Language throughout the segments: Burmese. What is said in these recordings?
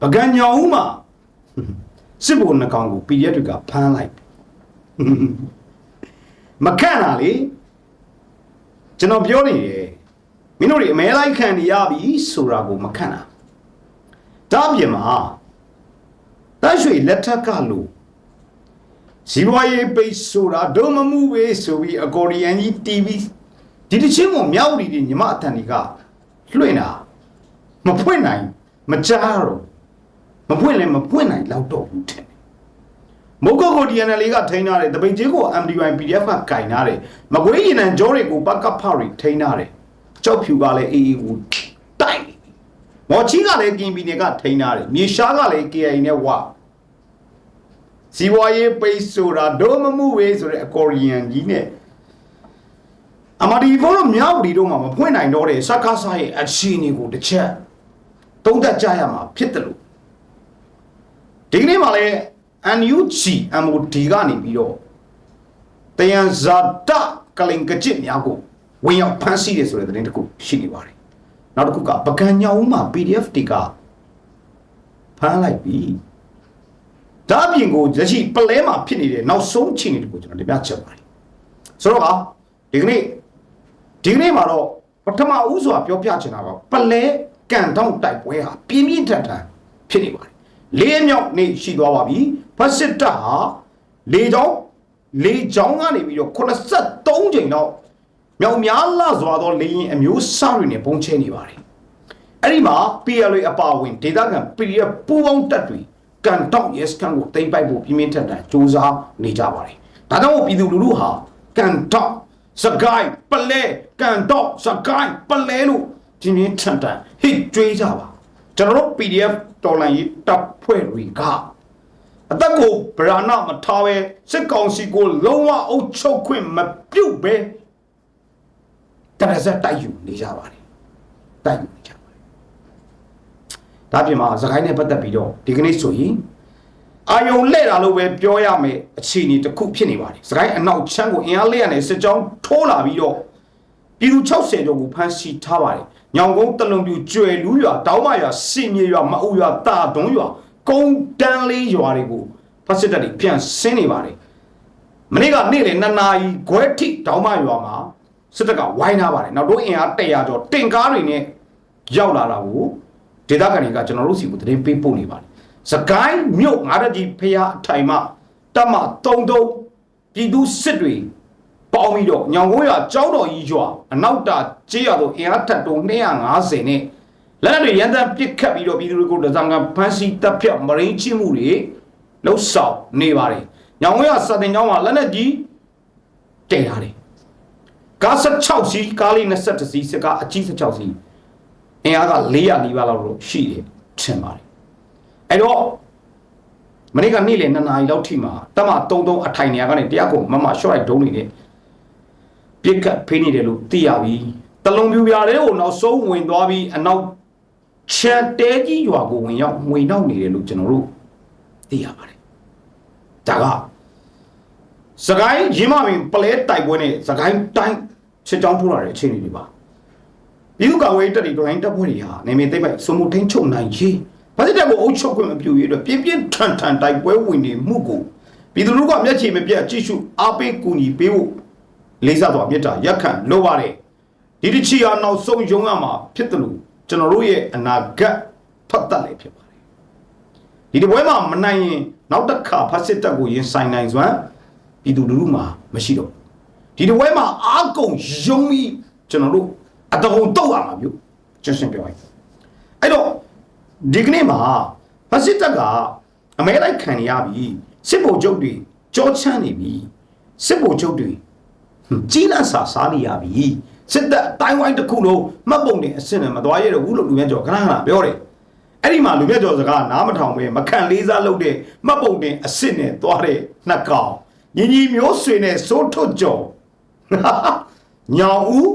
ပကံညောင်ဦးမှာစစ်ဘုံနှကောင်ကို PDF တွေကဖမ်းလိုက်မခန့်တာလေကျွန်တော်ပြောနေတယ်မင်းတို့တွေအမဲလိုက်ခံနေရပြီဆိုတာကိုမခန့်တာဒါအပြင်မှာတရွှေလက်ထက်ကလို့ဇီဝရေးပိတ်ဆိုတာဒုမမှုပဲဆိုပြီးအကော်ဒီယန်ကြီး TV ဒီတစ်ချင်းကိုမြောက်ဒီညီမအတန်တွေကလွှင့်တာမဖွင့်နိုင်မကြားတော့ မဖွင့်လည်းမဖွင့်နိုင်လောက်တော့ဘူးတဲ့မုတ်ကောကို DNL ကထိန်းထားတယ်တပိတ်ကြီးကို MDY PDF ကကင်ထားတယ်မကွေးရင်နံကြောတွေကိုပကပ်ဖောက်တွေထိန်းထားတယ်ကြောက်ဖြူကလည်းအေးအေးကိုတိုက်မော်ချီကလည်းကင်ပီနေကထိန်းထားတယ်မြေရှားကလည်း KI နဲ့ဝစီဝါရေးပိတ်ဆိုတာဒိုမမှုဝေးဆိုတဲ့အကော်ရီယန်ကြီးနဲ့အမဒီဘောတို့မြောက်ဒီတို့မှမဖွင့်နိုင်တော့တဲ့စကားစားရဲ့အခြေအနေကိုတစ်ချက်သုံးသပ်ကြရမှာဖြစ်တယ်လို့ ဒီကနေ့မှလည်း NUG MOD ကနေပြီးတော့တယံဇာတကလင်ကကြစ်များကိုဝင်ရောက်ဖမ်းဆီးတယ်ဆိုတဲ့သတင်းတစ်ခုရှိနေပါတယ်နောက်တစ်ခုကပကံညောင်ဦးမှာ PDF တွေကဖမ်းလိုက်ပြီဒါအပြင်ကိုလက်ရှိပလဲမှာဖြစ်နေတဲ့နောက်ဆုံးအခြေအနေတွေကိုကျွန်တော်တင်ပြချက်ပါတယ်ဆိုတော့ကဒီကနေ့ဒီကနေ့မှာတော့ပထမဦးစွာပြောပြချင်တာကပလဲကန်တောင်းတိုက်ပွဲဟာပြင်းပြင်းထန်ထန်ဖြစ်နေပါတယ် လေးမြောက်နေ့ရှိသွားပါပြီဖက်စစ်တပ်ဟာလေချောင်းလေချောင်းကနေပြီးတော့83ချိန်တော့မြောက်များလာစွာသောလေရင်အမျိုးအစားတွေနဲ့ပုံချဲနေပါတယ်အဲ့ဒီမှာ PLA အပါအဝင်ဒေသခံ PDF ပူးပေါင်းတပ်တွေကန်တောက် yes ကန်ကိုတင်ပိုက်ဖို့ပြင်းပြင်းထန်ထန်စူးစမ်းနေကြပါတယ်ဒါကြောင့်ပြည်သူလူထုဟာကန်တောက်စကိုင်းပလဲကန်တောက်စကိုင်းပလဲလို့ပြင်းပြင်းထန်ထန်ဟစ်ကြွေးကြပါ ကျွန်တော်တို့ PDF တော်လိုင်းရေးတပ်ဖွဲ့တွေကအသက်ကိုဗราဏမထားပဲစစ်ကောင်စီကိုလုံးဝအုပ်ချုပ်ခွင့်မပြုတ်ပဲတရဇက်တိုက်ယူနေကြပါတယ်တိုက်ယူနေကြပါတယ်ဒါပြင်မှာသခိုင်းနဲ့ပတ်သက်ပြီးတော့ဒီကနေ့ဆိုရင်အာယုံလဲ့တာလို့ပဲပြောရမယ်အခြေအနေတစ်ခုဖြစ်နေပါတယ်သခိုင်းအနောက်ချမ်းကိုအင်အားလဲ့ရတဲ့စစ်ကြောင်းထိုးလာပြီးတော့ပြည်သူ60ကျော်ကိုဖမ်းဆီးထားပါတယ် ညောင်ကုန်းတလုံပြူကျွယ်လူးရွာတောင်းမရွာစင်မြေရွာမအူရွာတာတွန်းရွာကုန်းတန်းလေးရွာတွေကိုဖက်စစ်တပ်တွေပြန်ဆင်းနေပါတယ်မနေ့ကနေ့လေနှစ်နာရီခွဲထိတောင်းမရွာမှာစစ်တပ်ကဝိုင်းထားပါတယ်နောက်တော့အင်အား100ကျော်တင်ကားတွေနဲ့ရောက်လာတာကိုဒေသခံတွေကကျွန်တော်တို့စီကိုသတင်းပေးပို့နေပါတယ်စကိုင်းမြို့ငါးရကြီးဖျားအထိုင်မှတမ33ပြည်သူစစ်တွေ ပေါင်းပြီးတော့ညောင်ကုန်းရွာကျောင်းတော်ကြီးရွာအနောက်တာကျေးရွာတို့အင်အားထပ်တုံ250နဲ့လက်နက်တွေရန်တမ်းပစ်ခတ်ပြီးတော့ပြည်သူတွေကိုဒဇံကဖမ်းဆီးတပ်ဖြတ်မရင်းချင်းမှုတွေလှုပ်ဆောင်နေပါတယ်ညောင်ကုန်းရွာစတင်ကျောင်းမှာလက်နက်ကြီးတည်ထားတယ်ကား16စီးကားလေး21စီးစကားအကြီး16စီးအင်အားက400နီးပါးလောက်လို့ရှိတယ်ထင်ပါတယ်အဲ့တော့မနေ့ကနေ့လေ2နာရီလောက်ထိမှာတမ33အထိုင်နေရာကနေတရားကိုမမ short right ဒုံးနေတယ် ပြစ်ကတ်ဖေးနေတယ်လို့သိရပြီတလုံးပြူပြားလေးကိုနောက်ဆုံးဝင်သွားပြီးအနောက်ချက်တဲကြီးရွာကိုဝင်ရောက်ဝင်နောက်နေတယ်လို့ကျွန်တော်တို့သိရပါတယ်ဒါကစကိုင်းရင်းမပင်ပလဲတိုက်ပွဲနဲ့စကိုင်းတိုင်းစစ်ကြောင်းထိုးလာတဲ့အခြေအနေတွေပါပြည်သူ့ကာကွယ်ရေးတပ်တွေဒိုင်းတပ်ဖွဲ့တွေဟာနေမည်သိမ့်ပိုက်စုံမှုထိန်ချုပ်နိုင်ချေဘာစစ်တပ်ကိုအုပ်ချုပ်ခွင့်မပြုရတဲ့ပြင်းပြင်းထန်ထန်တိုက်ပွဲဝင်နေမှုကိုပြည်သူလူထုကမျက်ခြေမပြတ်ကြည့်ရှုအားပေးကူညီပေးဖို့ လေးစားစွာမြတ်တာရက်ခံလိုပါတယ်ဒီတစ်ချီဟာနောက်ဆုံးရုံးရမှာဖြစ်တယ်လို့ကျွန်တော်တို့ရဲ့အနာဂတ်ဖတ်တတ်လည်းဖြစ်ပါတယ်ဒီတပွဲမှာမနိုင်ရင်နောက်တစ်ခါဖတ်စစ်တပ်ကိုရင်ဆိုင်နိုင်စွမ်းပြည်သူလူထုမှာမရှိတော့ဒီတပွဲမှာအာကုန်ယုံပြီးကျွန်တော်တို့အတကုံတော့ရမှာမျိုးကျွန်ရှင်းပြောရင်အဲ့တော့ဒီကနေ့မှာဖတ်စစ်တပ်ကအမဲလိုက်ခံရပြီစစ်ဗိုလ်ချုပ်တွေကြောချမ်းနေပြီစစ်ဗိုလ်ချုပ်တွေ ကြီးလန့်စာစားနေရပြီစစ်တပ်အတိုင်းဝိုင်းတစ်ခုလုံးမှတ်ပုံတင်အစင်နဲ့မသွားရတော့ဘူးလို့လူမြတ်ကျော်ခဏခဏပြောတယ်အဲ့ဒီမှာလူမြတ်ကျော်စကားနားမထောင်ပဲမခံလေးစားလုပ်တဲ့မှတ်ပုံတင်အစင်နဲ့သွားတဲ့နှစ်ကောင်ညီညီမျိုးဆွေနဲ့စိုးထွတ်ကျော်ညောင်ဦး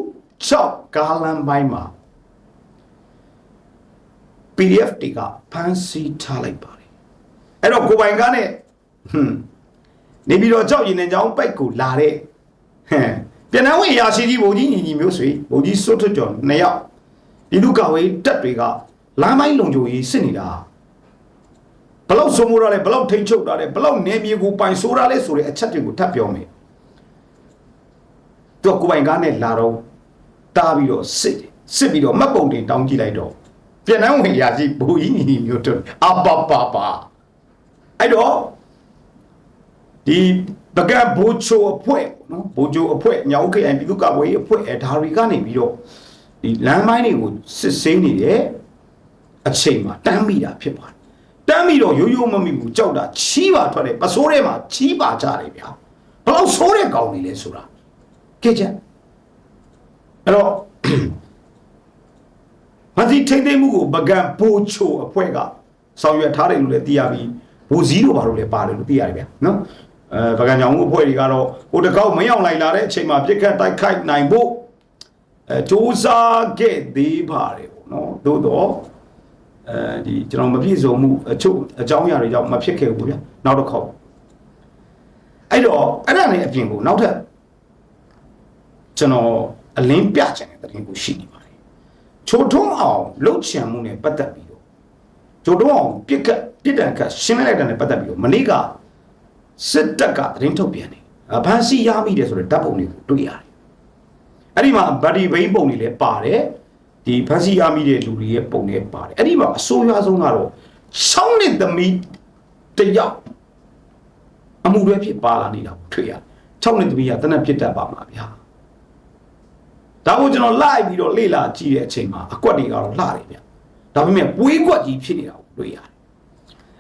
6ကားလမ်းပိုင်းမှာ PDF တွေကဖမ်းဆီးထားလိုက်ပါတယ်အဲ့တော့ကိုပိုင်ကားနဲ့ဟွန်းနေပြီးတော့ကြောက်ရင်နဲ့ကြောင်းပိုက်ကိုလာတဲ့ဟမ် ပြန်နှံဝင်ရာရှိကြီးဘုံကြီးညီညီမျိုးဆွေဘုံကြီးစွတ်ထွတ်ကျော်နှစ်ယောက်ပြည်သူ့ကာဝေးတပ်တွေကလမ်းပိုင်းလုံခြုံရေးစစ်နေတာဘလောက်ဆိုမိုးတာလဲဘလောက်ထိန်ချုပ်တာလဲဘလောက်နေမြေကိုပိုင်ဆိုးတာလဲဆိုတဲ့အချက်တွေကိုထပ်ပြောမယ်သူကကိုပိုင်ကားနဲ့လာတော့တားပြီးတော့စစ်တယ်စစ်ပြီးတော့မှတ်ပုံတင်တောင်းကြည့်လိုက်တော့ပြန်နှံဝင်ရာကြီးဘူကြီးညီမျိုးတို့အပပပါအဲ့တော့ဒီ ပကတ်ဘူချိုအဖွဲ့နော်ဘူချိုအဖွဲ့ညောင်ခရိုင်ပြည်သူ့ကာကွယ်ရေးအဖွဲ့အဲဒါတွေကနေပြီးတော့ဒီလမ်းမိုင်းတွေကိုစစ်ဆေးနေတယ်အချိန်မှာတမ်းမိတာဖြစ်ပါတယ်တမ်းမိတော့ရိုးရိုးမမိဘူးကြောက်တာချီးပါထွက်တယ်ပစိုးထဲမှာချီးပါကြတယ်ဗျာဘယ်လောက်ဆိုးတဲ့ကောင်တွေလဲဆိုတာကြည့်ချက်အဲ့တော့မသိထိမ့်သိမ့်မှုကိုပကံပိုးချိုအဖွဲ့ကဆောင်ရွက်ထားတယ်လို့လည်းသိရပြီးဘူဇီတို့ဘာလို့လဲပါတယ်လို့သိရတယ်ဗျာနော် အဲပကံကြောင်မှုအဖွဲ့တွေကတော့ဟိုတကောက်မရောက်လိုက်လာတဲ့အချိန်မှာပြစ်ခတ်တိုက်ခိုက်နိုင်ဖို့အဲစူးစမ်းခဲ့သေးပါတယ်ပေါ့နော်သို့တော့အဲဒီကျွန်တော်မပြည့်စုံမှုအချို့အကြောင်းအရာတွေကြောင့်မဖြစ်ခဲ့ဘူးဗျာနောက်တစ်ခေါက်အဲ့တော့အဲ့ဒါနဲ့အပြင်ကိုနောက်ထပ်ကျွန်တော်အလင်းပြချင်တဲ့တင်ကိုရှိနေပါတယ်ချိုထုံးအောင်လှုပ်ချံမှုနဲ့ပတ်သက်ပြီးတော့ချိုထုံးအောင်ပြစ်ကတ်ပြစ်ဒဏ်ကတ်ရှင်းလိုက်တဲ့နဲ့ပတ်သက်ပြီးတော့မနေ့က စစ်တပ်ကသတင်းထုတ်ပြန်တယ်အဖန်စီရမိတယ်ဆိုတဲ့ဓာတ်ပုံတွေကိုတွေ့ရတယ်အဲ့ဒီမှာဗတ်ဒီဘိန်းပုံတွေလည်းပါတယ်ဒီဖန်စီရမိတဲ့လူတွေရဲ့ပုံတွေပါတယ်အဲ့ဒီမှာအဆိုးရွားဆုံးကတော့ရှောင်းတဲ့သမီးတစ်ယောက်အမှုတွေဖြစ်ပါလာနေတာကိုတွေ့ရတယ်၆နှစ်သမီးကတနက်ပြစ်တတ်ပါမှာဗျာဒါကိုကျွန်တော်လိုက်ပြီးတော့လေ့လာကြည့်တဲ့အချိန်မှာအကွက်တွေကတော့လှတယ်ဗျဒါပေမဲ့ပွေးကွက်ကြီးဖြစ်နေတာကိုတွေ့ရတယ်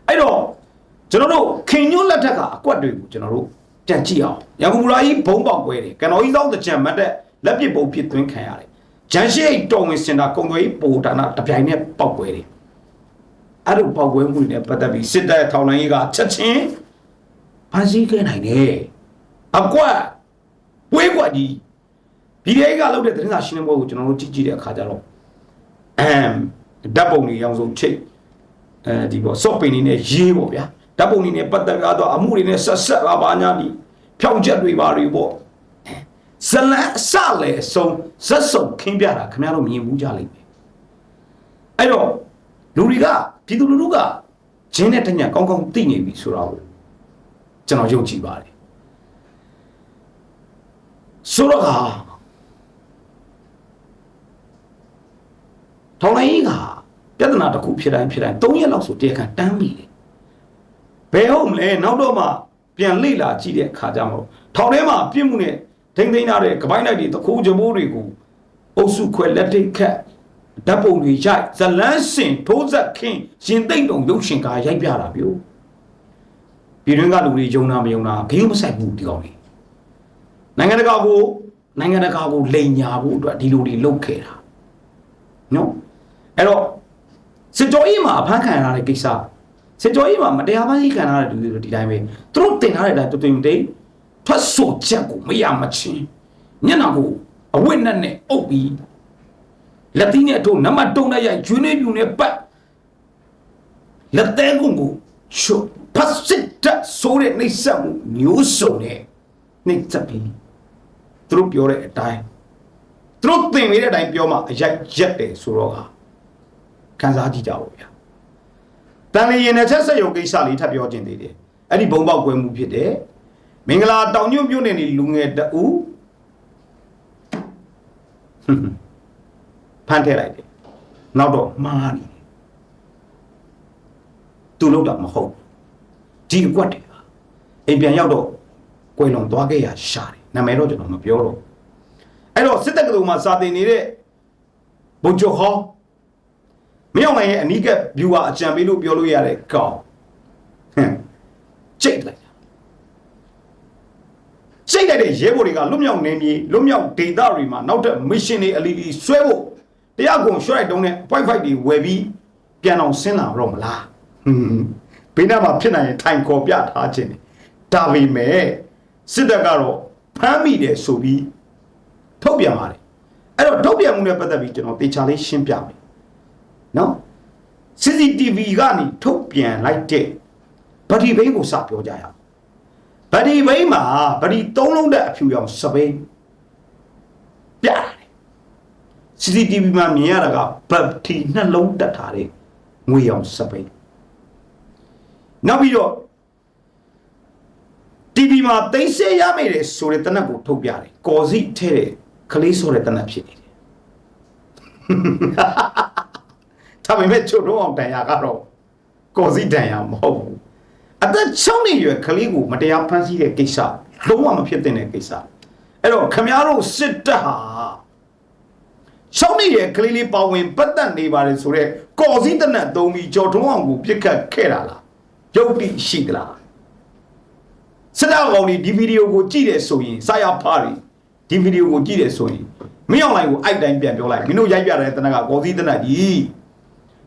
အဲ့တော့ ကျွန်တော်တို့ခင်ညွတ်လက်ထက်ကအကွက်တွေကိုကျွန်တော်တို့ပြန်ကြည့်အောင်ရန်ကုန်မူလာကြီးဘုံပေါက်ကွဲတယ်ကနော်ကြီးသောတကြံမတ်တဲ့လက်ပစ်ပုံဖြစ်သွင်းခံရတယ်ဂျန်ရှိတ်တော်ဝင်စင်တာကုံသွေးပိုဒါနာတပြိုင်နဲ့ပေါက်ကွဲတယ်အဲ့လိုပေါက်ကွဲမှုတွေနဲ့ပတ်သက်ပြီးစစ်တပ်ထောင်လိုင်းကြီးကချက်ချင်းဖမ်းဆီးခဲ့နိုင်တယ်အကွက်ပွေးကွက်ကြီး BDA ကလုပ်တဲ့သတင်းစာရှင်းလင်းပွဲကိုကျွန်တော်တို့ကြည့်ကြည့်တဲ့အခါကျတော့အမ်ဓာတ်ပုံတွေရောင်စုံချိတ်အဲဒီပေါ့ soft pin တွေနဲ့ရေးပေါ့ဗျာ ဓာတ်ပုံတွေနဲ့ပတ်သက်ကြတော့အမှုတွေနဲ့ဆက်ဆက်ပါပါညာဒီဖြောင်းချက်တွေပါတွေပေါ့ဇလန်အစလေအဆုံးဇက်စုံခင်းပြတာခင်ဗျားတို့မြင်မှုကြလိမ့်မယ်အဲ့တော့လူတွေကပြည်သူလူထုကဂျင်းနဲ့တညံကောင်းကောင်းသိနေပြီဆိုတော့ကျွန်တော်ယုံကြည်ပါတယ်ဆိုတော့ကထောင်လိုင်းကပြဿနာတစ်ခုဖြစ်တိုင်းဖြစ်တိုင်း၃ရက်လောက်ဆိုတရားခံတန်းပြီတယ် ဘယ်ဟုတ်မလဲနောက်တော့မှပြန်လေ့လာကြည့်တဲ့အခါကျမှထောင်ထဲမှာပြစ်မှုနဲ့ထိမ့်သိမ်းထားတဲ့ကပိုင်းလိုက်တွေတခိုးကြမိုးတွေကိုအုပ်စုခွဲလက်ထိတ်ခတ်ဓာတ်ပုံတွေရိုက်ဇလန်းစင်ထိုးဆက်ခင်းရင်သိမ့်တုံရုပ်ရှင်ကားရိုက်ပြတာမျိုးပြည်တွင်းကလူတွေယုံနာမယုံနာဂိမ်းမဆိုင်ဘူးဒီကောင်တွေနိုင်ငံတကာကိုနိုင်ငံတကာကိုလိန်ညာဖို့အတွက်ဒီလိုတွေလုပ်ခဲ့တာနော်အဲ့တော့စစ်ကြောရေးမှာအဖမ်းခံရတဲ့ကိစ္စ စစ်ကြောရေးမှာမတရားဖမ်းဆီးခံရတဲ့လူတွေဒီတိုင်းပဲသူတို့တင်ထားတဲ့အတိုင်းတူတူတိတ်ထွက်ဆိုချက်ကိုမရမချင်းညနာကိုအဝိနဲ့နဲ့အုပ်ပြီးလက်သီးနဲ့တို့နမတုံနဲ့ရိုက်ကျွေးနေပြူနဲ့ပတ်လက်သေးကုန်းကိုချိုဖတ်စစ်တက်ဆိုတဲ့နှိမ့်ဆက်မှုမျိုးစုံနဲ့နှိမ့်ဆက်ပြီးသူတို့ပြောတဲ့အတိုင်းသူတို့သင်ပေးတဲ့အတိုင်းပြောမှအရိုက်ရက်တယ်ဆိုတော့ကခံစားကြည့်ကြပါဗျာ တန်လျင်နဲ့ချက်ဆက်ရုံကိစ္စလေးထပ်ပြောခြင်းသေးတယ်အဲ့ဒီဘုံပေါက်ကွဲမှုဖြစ်တယ်မင်္ဂလာတောင်ညွန့်မြို့နယ်နေလူငယ်တအူးဖန်ထဲလိုက်တယ်နောက်တော့မှားနေတယ်သူလို့တော့မဟုတ်ဒီအကွက်တွေပါအိမ်ပြန်ရောက်တော့ကွယ်လွန်သွားခဲ့ရရှာတယ်နာမည်တော့ကျွန်တော်မပြောတော့အဲ့တော့စစ်တပ်ကလေးမှာစာတင်နေတဲ့ဘုံကျော်ဟောင်း မင်းအောင်နိုင်ရဲ့အနီးကပ် viewer အကြံပေးလို့ပြောလို့ရတဲ့ကောင်ဟမ်ကြိတ်လိုက်တာကြိတ်လိုက်တဲ့ရဲဘော်တွေကလွတ်မြောက်နေမြေလွတ်မြောက်ဒေသတွေမှာနောက်ထပ် mission တွေအလီလီဆွဲဖို့တရားကုန်ရွှဲလိုက်တုံးနဲ့ point fight တွေဝယ်ပြီးပြန်အောင်ဆင်းလာတော့မလားဟွန်းဘေးနားမှာဖြစ်နိုင်ရင်ထိုင်ခေါ်ပြထားခြင်းတယ်ဒါပေမဲ့စစ်တပ်ကတော့ဖမ်းမိတယ်ဆိုပြီးထုတ်ပြန်ပါတယ်အဲ့တော့ထုတ်ပြန်မှုနဲ့ပတ်သက်ပြီးကျွန်တော်တေချာလေးရှင်းပြမယ် နော် CCTV ကနေထုတ်ပြန်လိုက်တဲ့ဗတိဘိန်းကိုစပြောကြရအောင်ဗတိဘိန်းမှာဗတိသုံးလုံးတဲ့အဖြူရောင်စပိန်ပြရတယ် CCTV မှာမြင်ရတာကဗတိနှလုံးတက်ထားတဲ့ငွေရောင်စပိန်ရနောက်ပြီးတော့ TV မှာသိမ်းဆဲရမိတယ်ဆိုတဲ့တနက်ကိုထုတ်ပြတယ်ကော်စီထဲတဲ့ကလေးဆိုတဲ့တနက်ဖြစ်နေတယ် ဒါပေမဲ့ချို့တော့အောင်တန်ရာကတော့ကော်စီတန်ရာမဟုတ်ဘူးအသက်6နှစ်ရွယ်ကလေးကိုမတရားဖမ်းဆီးတဲ့ကိစ္စလုံးဝမဖြစ်သင့်တဲ့ကိစ္စအဲ့တော့ခမရတို့စစ်တပ်ဟာရှောင်းနေရဲ့ကလေးလေးပါဝင်ပတ်သက်နေပါတယ်ဆိုတော့ကော်စီတနက်သုံးပြီးကြော်ထုံးအောင်ကိုပြစ်ခတ်ခဲ့တာလားရုပ်တိရှိသလားစစ်တပ်ကောင်ဒီဒီဗီဒီယိုကိုကြည့်တယ်ဆိုရင်စာရဖားတွေဒီဗီဒီယိုကိုကြည့်တယ်ဆိုရင်မင်းအောင်လိုင်းကိုအိုက်တိုင်းပြန်ပြောလိုက်မင်းတို့ရိုက်ပြတဲ့တနက်ကကော်စီတနက်ကြီး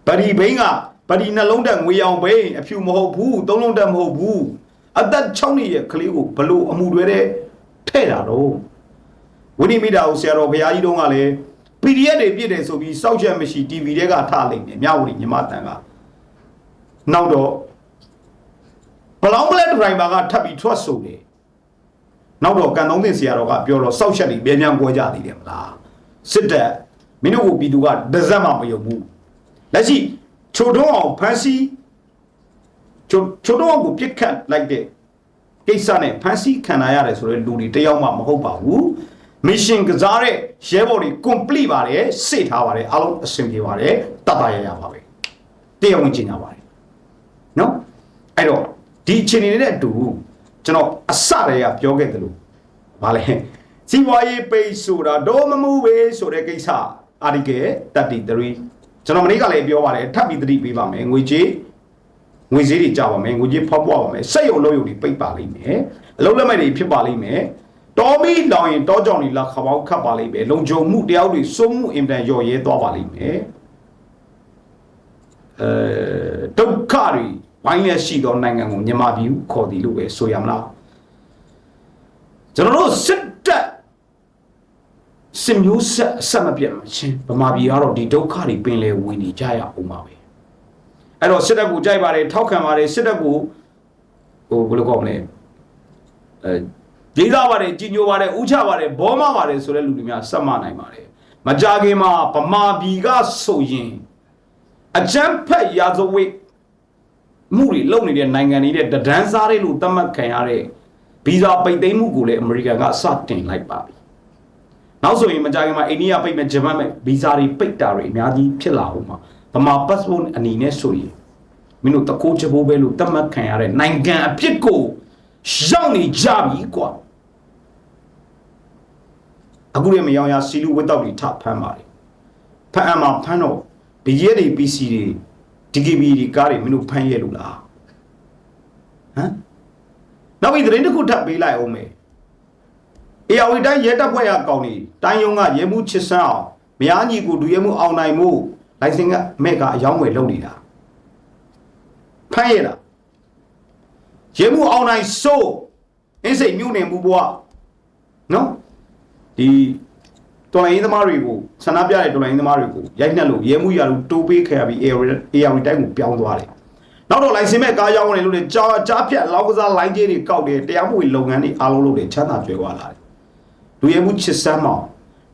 ဗဒီဘိန်းကဗဒီနှလုံးတက်ငွေအောင်ဘိန်းအဖြူမဟုတ်ဘူးသုံးလုံးတက်မဟုတ်ဘူးအသက်6နှစ်ရဲ့ကလေးကိုဘလို့အမှုတွေတဲ့ထဲ့တာတော့ဝိနိမိတာကိုဆရာတော်ဘုရားကြီးတုန်းကလည်း PDF တွေပြည့်တယ်ဆိုပြီးစောက်ချက်မရှိ TV တွေကထားလိုက်တယ်မြဝတီမြမတန်ကနောက်တော့ဘလောင်းဘလက်ဒရိုင်ဘာကထပ်ပြီးထွက်ဆိုတယ်နောက်တော့ကန်သုံးသင်ဆရာတော်ကပြောတော့စောက်ချက်တွေပြန်ပြန်ပွဲကြသေးတယ်မလားစစ်တပ်မင်းတို့ကိုပြည်သူကဒဇက်မှမယုံဘူး လက်ရှိချိုတွန်းအောင်ဖန်စီချိုချိုတွန်းအောင်ကိုပြစ်ခတ်လိုက်တဲ့ကိစ္စနဲ့ဖန်စီခံရရတယ်ဆိုတော့လူတွေတယောက်မှမဟုတ်ပါဘူးမစ်ရှင်ကစားတဲ့ရဲဘော်တွေ complete ပါတယ်စေထားပါတယ်အားလုံးအဆင်ပြေပါတယ်တတ်တာရရပါပဲတရားဝင်ကျင်ကြပါတယ်နော်အဲ့တော့ဒီအချိန်နေတဲ့အတူကျွန်တော်အစတည်းကပြောခဲ့တယ်လို့ဗာလဲစီးပွားရေးပိတ်ဆိုတာတော့မမှုပဲဆိုတဲ့ကိစ္စအာဒီကေ33 ကျွန်တော်မနေ့ကလည်းပြောပါတယ်ထပ်ပြီးသတိပေးပါမယ်ငွေကြေးငွေစည်းတွေကြပါမယ်ငွေကြေးဖောက်ပွားပါမယ်စက်ရုံလုံးရုံတွေပိတ်ပါလိမ့်မယ်အလုံးလက်မဲ့တွေဖြစ်ပါလိမ့်မယ်တော်မီလောင်ရင်တောကြောင်တွေလာခပေါင်းခတ်ပါလိမ့်မယ်လုံခြုံမှုတရားတွေစိုးမှုအင်တန်ရော်ရဲသွားပါလိမ့်မယ်အဲဒုက္ခတွေဝိုင်းလက်ရှိသောနိုင်ငံကိုမြန်မာပြည်ဟုခေါ်သည်လို့ပဲဆိုရမလားကျွန်တော်တို့စစ်တပ် စစ်မျိုးဆက်အဆက်မပြတ်မချင်းဗမာပြည်ကတော့ဒီဒုက္ခတွေပင်လေဝင်နေကြရအောင်ပါပဲအဲ့တော့စစ်တပ်ကိုကြိုက်ပါတယ်ထောက်ခံပါတယ်စစ်တပ်ကိုဟိုဘယ်လိုခေါ်မလဲအဲဒေသပါတယ်ကြီးညိုပါတယ်ဥချပါတယ်ဘောမပါတယ်ဆိုတဲ့လူတွေများစက်မနိုင်ပါတယ်မကြခင်မှာဗမာပြည်ကဆိုရင်အကြမ်းဖက်ရာဇဝတ်မှုတွေလုပ်နေတဲ့နိုင်ငံတွေတဲ့တဒန်းစားတွေလို့သတ်မှတ်ခံရတဲ့ဗီဇာပိတ်သိမ်းမှုကိုလည်းအမေရိကန်ကစတင်လိုက်ပါပြီ။ နောက်ဆိုရင်မကြာခင်မှာအိန္ဒိယပိတ်မဲ့ဂျပန်မဲ့ဗီဇာတွေပိတ်တာတွေအများကြီးဖြစ်လာအောင်မှာဗမာ passport အနေနဲ့ဆိုရင်မင်းတို့တကိုးချဘိုးပဲလို့သတ်မှတ်ခံရတဲ့နိုင်ငံအဖြစ်ကိုရောက်နေကြပြီကွာ။အခုလည်းမယောင်ရစီလူဝတ်တော့တွေထဖမ်းပါတယ်။ဖမ်းအမှာဖမ်းတော့ BJ တွေ PC တွေ DKB တွေကားတွေမင်းတို့ဖမ်းရဲလို့လားဟမ်နောက်ပြီးသတင်းတစ်ခုထပ်ပေးလိုက်အောင်မယ် အေယာဝီတိုင်းရဲတပ်ဖွဲ့ရကောင်နေတိုင်းယုံကရဲမှုချစ်ဆန်းအောင်မယားညီကိုဒူရဲမှုအောင်နိုင်မှုလိုင်စင်ကမဲ့ကအယောင်းဝယ်လုပ်နေတာဖမ်းရတာရဲမှုအောင်နိုင်စိုးအင်းစိတ်မြို့နယ်မှုဘွားနော်ဒီတော်လိုင်းသမားတွေကိုဆန္ဒပြတဲ့တော်လိုင်းသမားတွေကိုရိုက်နှက်လို့ရဲမှုရလို့တိုးပေးခဲ့ရပြီး AR AR တိုင်းကိုပြောင်းသွားတယ်။နောက်တော့လိုင်စင်မဲ့ကားရောင်းနေလို့လေကြားကြားဖြတ်လောက်ကစားလိုင်းကြီးတွေကောက်တယ်တရားမဝင်လုပ်ငန်းတွေအားလုံးလုပ်တယ်ချမ်းသာကြွယ်ဝလာတယ်။ လူရဲမှုချစ်စမ်းမောင်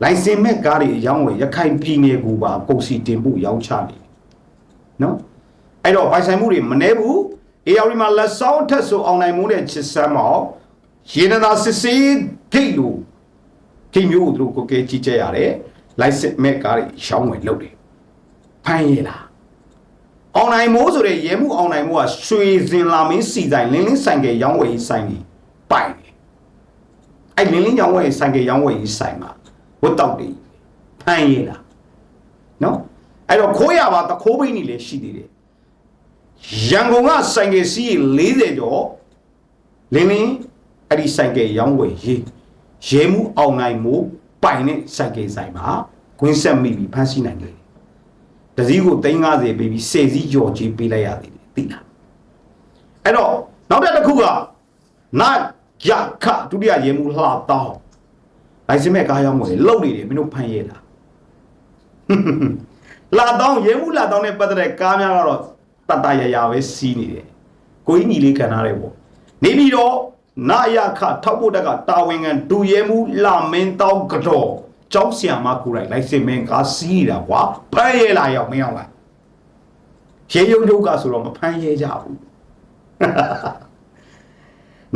လိုင်စင်မဲ့ကားတွေအယောင်းဝယ်ရခိုင်ပြည်နယ်ကိုပါကုန်စီတင်ဖို့ရောင်းချနေတယ်။နော်အဲ့တော့ပိုင်ဆိုင်မှုတွေမနှဲဘူး AR မှာလက်ဆောင်ထက်ဆိုအောင်နိုင်မှုနဲ့ချစ်စမ်းမောင်ရေနနာစစ်စေးဂိတ်လို့ဂိမ်းမျိုးကိုသူတို့ကိုကဲကြီးကြရတယ်လိုက်စစ်မဲ့ကားတွေရှောင်းဝင်လုပ်တယ်ဖမ်းရလားအောင်နိုင်မိုးဆိုတဲ့ရဲမှုအောင်နိုင်မိုးကရွှေစင်လာမင်းစီဆိုင်လင်းလင်းဆိုင်ကရောင်းဝယ်ရေးဆိုင်ကြီးပိုင်တယ် အဲ့လင်းလင်းရောင်းဝယ်ရေးဆိုင်ကရောင်းဝယ်ရေးဆိုင်မှာဝတ်တောက်တယ်ဖမ်းရလားနော်အဲ့တော့ခိုးရပါတခိုးပိန်းနေလေရှိသေးတယ်ရန်ကုန်ကဆိုင်ကစီး40ကျော်လင်းလင်းအဲ့ဒီဆိုင်ကရောင်းဝယ်ရေးရဲမှုအောင်နိုင်မှုပိုင်တဲ့စိုက်ကယ်ဆိုင်မှာကွင်းဆက်မိပြီးဖမ်းဆီးနိုင်တယ်။တစည်းကို350ပေးပြီး10စီးကြော်ကြီးပေးလိုက်ရသေးတယ်သိလား။အဲ့တော့နောက်တစ်ခုကနာ ရခဒုတိယရဲမှုလှတောင်းလိုင်စင်မဲ့ကားရောင်းဝင်လုံနေတယ်မင်းတို့ဖမ်းရဲတာ။လာတောင်းရဲမှုလာတောင်းနဲ့ပတ်သက်တဲ့ကားများကတော့တတရရပဲစီးနေတယ်။ကိုကြီးညီလေးခံထားတယ်ပေါ့။နေပြီးတော့နာယခထောက်ဖို့တက်ကတာဝန်ခံဒူရဲမှုလာမင်းတောင်းကတော့ကျောင်းဆရာမကိုယ်တိုင်လိုက်စင်မင်းကားစီးနေတာကွာဖမ်းရဲလာရောက်မင်းအောင်လားရေရုံဒုက္ခဆိုတော့မဖမ်းရဲကြဘူး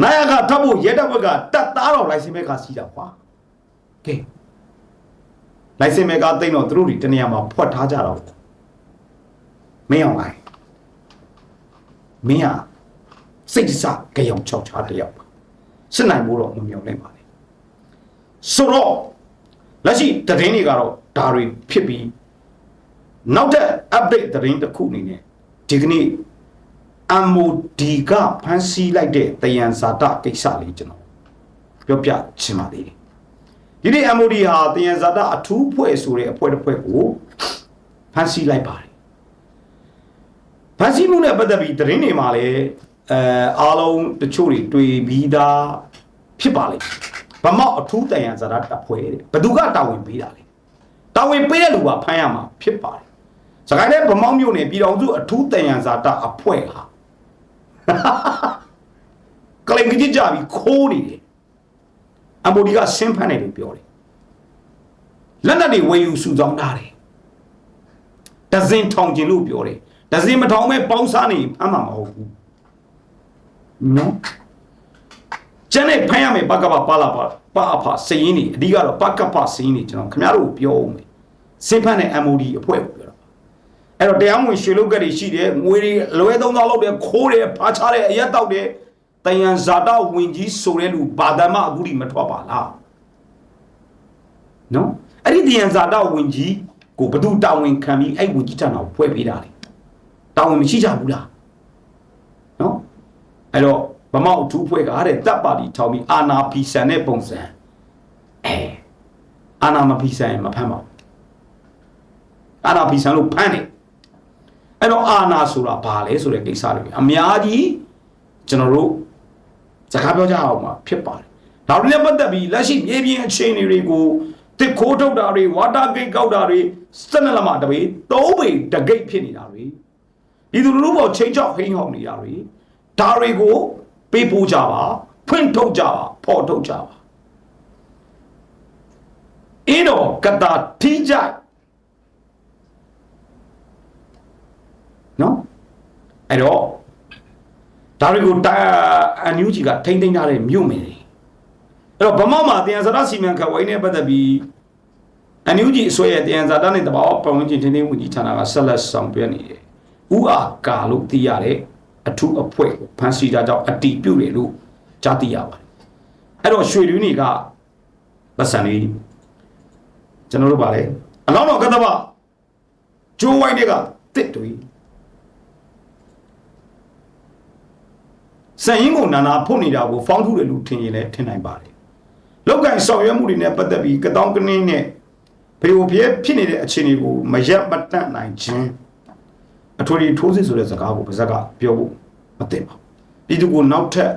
နာယကထပ်ဖို့ရဲတပ်ဘက်ကတက်သားတော်လိုင်စင်ဘက်ကစီးတာကွာကဲလိုင်စင်ဘက်ကတိတ်တော့သူတို့တွေတနေရာမှာဖွက်ထားကြတော့မင်းအောင်လိုက်မင်းဟာစိတ်စကြောင်ချောက်ချားတယောက်ပါစစ်နိုင်ဖို့တော့မမျှော်လင့်ပါနဲ့ဆိုတော့လက်ရှိသတင်းတွေကတော့ဒါတွေဖြစ်ပြီးနောက်ထပ် update သတင်းတစ်ခုအနေနဲ့ဒီကနေ့ MOD ကဖန်ဆီးလိုက်တဲ့တယံဇာတကိစ္စလေးကျွန်တော်ပြောပြချင်ပါသေးတယ်ဒီနေ့ MOD ဟာတယံဇာတအထူးဖွဲ့ဆိုတဲ့အဖွဲ့တစ်ဖွဲ့ကိုဖန်ဆီးလိုက်ပါတယ်ဖန်ဆီးမှုနဲ့ပတ်သက်ပြီးသတင်းတွေမှာလည်းအဲအားလုံးတချို့တွေတွေ့ပြီးသားဖြစ်ပါလိမ့်ဗမောက်အထူးတယံဇာတတပ်ဖွဲ့တဲ့ဘသူကတာဝန်ပေးတာလဲတာဝန်ပေးတဲ့လူကဖမ်းရမှာဖြစ်ပါတယ်စကိုင်းတဲ့ဗမောက်မြို့နယ်ပြည်တော်စုအထူးတယံဇာတအဖွဲ့ဟာ ကလိန်ကြီးကြပြီးခိုးနေတယ်အမိုဒီကဆင်းဖမ်းတယ်လို့ပြောတယ်လက်နက်တွေဝယ်ယူစုဆောင်းထားတယ်ဒဇင်ထောင်ကျင်လို့ပြောတယ်ဒဇင်မထောင်မဲ့ပေါင်းစားနေဖမ်းမှာမဟုတ်ဘူးနော်ကျန်တဲ့ဖမ်းရမယ်ပကပပါလာပါပါအဖစည်ရင်းနေအဓိကတော့ပကပစည်ရင်းနေကျွန်တော်ခင်ဗျားတို့ကိုပြောအောင်မယ်ဆင်းဖမ်းတဲ့ MOD အဖွဲ့ကိုပြောတာ အဲ့တော့တရားမဝင်ရွှေလုတ်ကက်တွေရှိတယ်ငွေတွေလွဲသုံးသောလောက်တယ်ခိုးတယ်ဖားချတယ်အရက်တောက်တယ်တယံဇာတဝင်ကြီးဆိုတဲ့လူဘာသာမအခုထိမထွက်ပါလားနော်အဲ့ဒီတယံဇာတဝင်ကြီးကိုဘယ်သူတာဝန်ခံပြီးအဲ့ဝင်ကြီးတန်းတော်ဖွဲ့ပေးတာလေတာဝန်မရှိကြဘူးလားနော်အဲ့တော့ဗမောက်အထူးဖွဲ့ကတဲ့တပ်ပါတီထောင်ပြီးအာနာဖီဆန်တဲ့ပုံစံအဲအာနာမဖီဆန်ရင်မဖမ်းပါဘူးအာနာဖီဆန်လို့ဖမ်းတယ် အဲ့တော့အာနာဆိုတာဘာလဲဆိုတဲ့ကိစ္စတွေအများကြီးကျွန်တော်တို့စကားပြောကြအောင်မှာဖြစ်ပါတယ်ဒါတွေနဲ့ပတ်သက်ပြီးလက်ရှိမြေပြင်အခြေအနေတွေကိုတစ်ခိုးထုတ်တာတွေဝါတာဂိတ်ကောက်တာတွေစနလမတပေသုံးပေတဂိတ်ဖြစ်နေတာတွေဒီသူလူလူပေါ်ချိန်ချောက်ဟိန်းဟောက်နေတာတွေဒါတွေကိုပေးပို့ကြပါဖွင့်ထုတ်ကြပါဖော်ထုတ်ကြပါအင်းတော့ကတာထိကြိုက် နော်အဲ့တော့ဒါတွေကိုတာအန်ယူဂျီကထိမ့်သိမ်းထားတဲ့မြို့မယ်တွေအဲ့တော့ဗမောက်မှာတရားစရစီမံခန့်ဝိုင်းနဲ့ပတ်သက်ပြီးအန်ယူဂျီအစိုးရတရားစရနဲ့တဘာဝပတ်ဝန်းကျင်ထိန်းသိမ်းမှုကြီးဌာနကဆက်လက်ဆောင်ပြနေတယ်ဥအာကာလို့သိရတဲ့အထူးအဖွဲ့ကိုဖန်ဆီးတာကြောင့်အတီးပြုတ်တယ်လို့ကြားသိရပါတယ်အဲ့တော့ရွှေလူနေကလက်ဆန်လေးကျွန်တော်တို့ပါလေအလောင်းတော်ကတ္တဗကျိုးဝိုင်းတွေကတစ်တွေ စံရင်ကိုနာနာဖုတ်နေတာကိုဖောင်းထုတယ်လို့ထင်ရင်လည်းထင်နိုင်ပါတယ်လောက်ကင်ဆောင်ရွက်မှုတွေနဲ့ပတ်သက်ပြီးကတောင်းကနင်းနဲ့ဖေဝဖျဲဖြစ်နေတဲ့အခြေအနေကိုမရက်မတန့်နိုင်ခြင်းအထွေထွေထိုးစစ်ဆိုတဲ့စကားကိုပါဇက်ကပြောဖို့မသိပါဘူးပြည်သူကိုနောက်ထပ်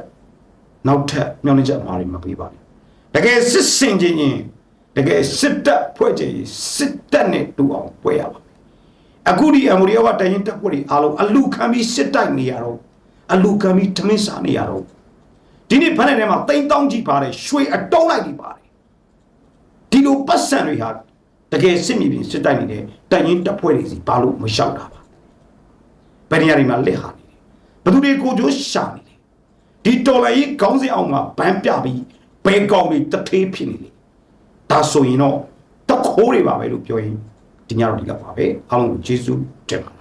နောက်ထပ်မျောလင့်ချက်အမှားတွေမပေးပါနဲ့တကယ်စစ်စင်ချင်းချင်းတကယ်စစ်တပ်ဖွဲ့ချင်စစ်တပ်နဲ့တူအောင်ပွဲရပါမယ်အခုဒီအမေရိကတိုင်ရင်တပ်ဖွဲ့တွေအားလုံးအလူခံပြီးစစ်တိုက်နေရတော့ အလူခံပြီးထမင်းစားနေရတော့ဒီနေ့ဖက်တဲ့ထဲမှာတိမ်တောင်းကြီးပါတယ်ရွှေအတုံးလိုက်ကြီးပါတယ်ဒီလိုပတ်စံတွေဟာတကယ်စစ်မြေပြင်စစ်တိုက်နေတဲ့တိုင်ရင်တပ်ဖွဲ့တွေစီဘာလို့မလျှောက်တာပါဘယ်နေရာတွေမှာလက်ဟာနေတယ်ဘယ်သူတွေကိုကြိုးရှာနေတယ်ဒီတော်လိုင်းကြီးခေါင်းစဉ်အောင်မှာဗန်းပြပြီးဘဲကောင်တွေတထေးဖြစ်နေတယ်ဒါဆိုရင်တော့တခိုးတွေပါပဲလို့ပြောရင်ဒီညတော့ဒီလောက်ပါပဲအားလုံးကိုကျေးဇူးတင်ပါတယ်